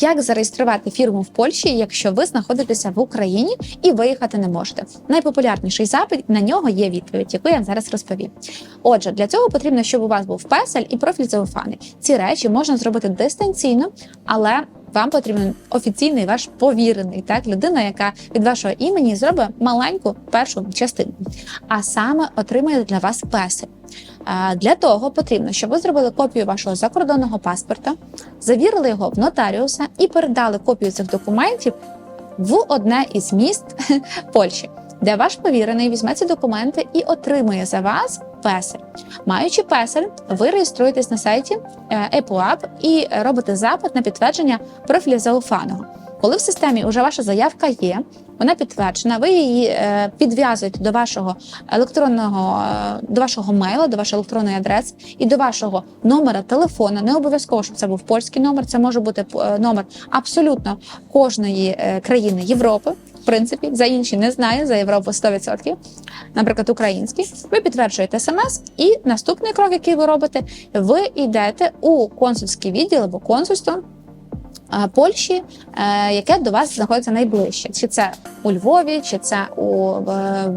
Як зареєструвати фірму в Польщі, якщо ви знаходитеся в Україні і виїхати не можете? Найпопулярніший запит на нього є відповідь, яку я зараз розповім. Отже, для цього потрібно, щоб у вас був песель і профіль зауфаний. Ці речі можна зробити дистанційно, але вам потрібен офіційний ваш повірений, так людина, яка від вашого імені зробить маленьку першу частину, а саме отримає для вас песель. Для того потрібно, щоб ви зробили копію вашого закордонного паспорта, завірили його в нотаріуса і передали копію цих документів в одне із міст Польщі, де ваш повірений візьме ці документи і отримує за вас песель. Маючи песель, ви реєструєтесь на сайті е, EPUAP і робите запит на підтвердження профіля зауфаного. Коли в системі вже ваша заявка є, вона підтверджена, ви її е, підв'язуєте до вашого електронного е, до вашого мейла, до вашої електронної адреси і до вашого номера телефона. Не обов'язково, щоб це був польський номер. Це може бути е, номер абсолютно кожної країни Європи. В принципі, за інші не знаю, за Європу 100%. Наприклад, український. Ви підтверджуєте смс, і наступний крок, який ви робите, ви йдете у консульський відділ або консульство Польщі, е, яке до вас знаходиться найближче. Чи це у Львові, чи це у е,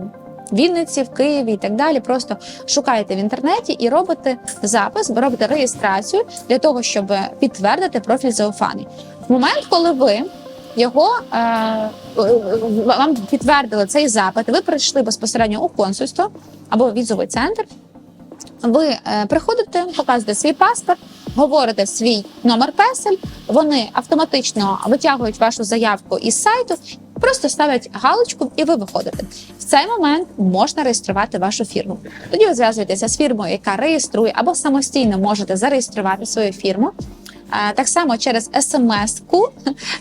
Вінниці, в Києві і так далі. Просто шукаєте в інтернеті і робите запис, робите реєстрацію для того, щоб підтвердити профіль зауфаний. В момент, коли ви його е, вам підтвердили цей запит, ви прийшли безпосередньо у консульство або візовий центр. Ви е, приходите, показуєте свій паспорт, говорите свій номер песель. Вони автоматично витягують вашу заявку із сайту, просто ставлять галочку, і ви виходите. В цей момент можна реєструвати вашу фірму. Тоді ви зв'язуєтеся з фірмою, яка реєструє, або самостійно можете зареєструвати свою фірму. Е, Так само через смс-ку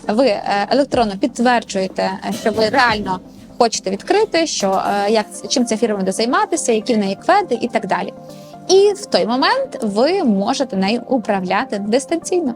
ви е, електронно підтверджуєте, е, що ви реально хочете відкрити, що як чим ця фірма буде займатися, які в неї кведи і так далі. І в той момент ви можете нею управляти дистанційно.